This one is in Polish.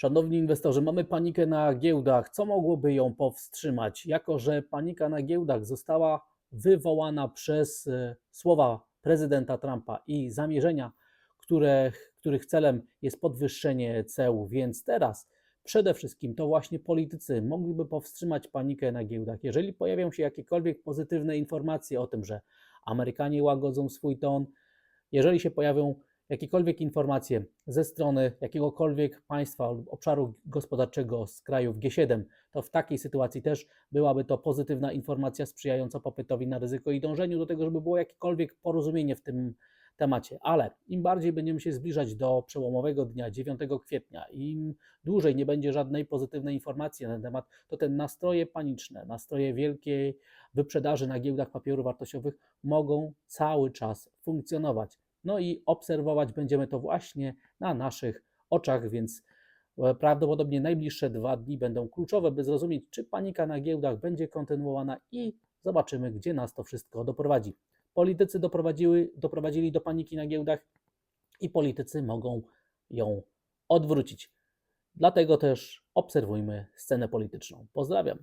Szanowni inwestorzy, mamy panikę na giełdach. Co mogłoby ją powstrzymać? Jako, że panika na giełdach została wywołana przez e, słowa prezydenta Trumpa i zamierzenia, które, których celem jest podwyższenie ceł, więc teraz przede wszystkim to właśnie politycy mogliby powstrzymać panikę na giełdach. Jeżeli pojawią się jakiekolwiek pozytywne informacje o tym, że Amerykanie łagodzą swój ton, jeżeli się pojawią jakiekolwiek informacje ze strony jakiegokolwiek państwa lub obszaru gospodarczego z krajów G7, to w takiej sytuacji też byłaby to pozytywna informacja sprzyjająca popytowi na ryzyko i dążeniu do tego, żeby było jakiekolwiek porozumienie w tym temacie. Ale im bardziej będziemy się zbliżać do przełomowego dnia 9 kwietnia, im dłużej nie będzie żadnej pozytywnej informacji na ten temat, to te nastroje paniczne, nastroje wielkiej wyprzedaży na giełdach papierów wartościowych mogą cały czas funkcjonować. No i obserwować będziemy to właśnie na naszych oczach, więc e, prawdopodobnie najbliższe dwa dni będą kluczowe, by zrozumieć, czy panika na giełdach będzie kontynuowana i zobaczymy, gdzie nas to wszystko doprowadzi. Politycy doprowadziły, doprowadzili do paniki na giełdach i politycy mogą ją odwrócić. Dlatego też obserwujmy scenę polityczną. Pozdrawiam.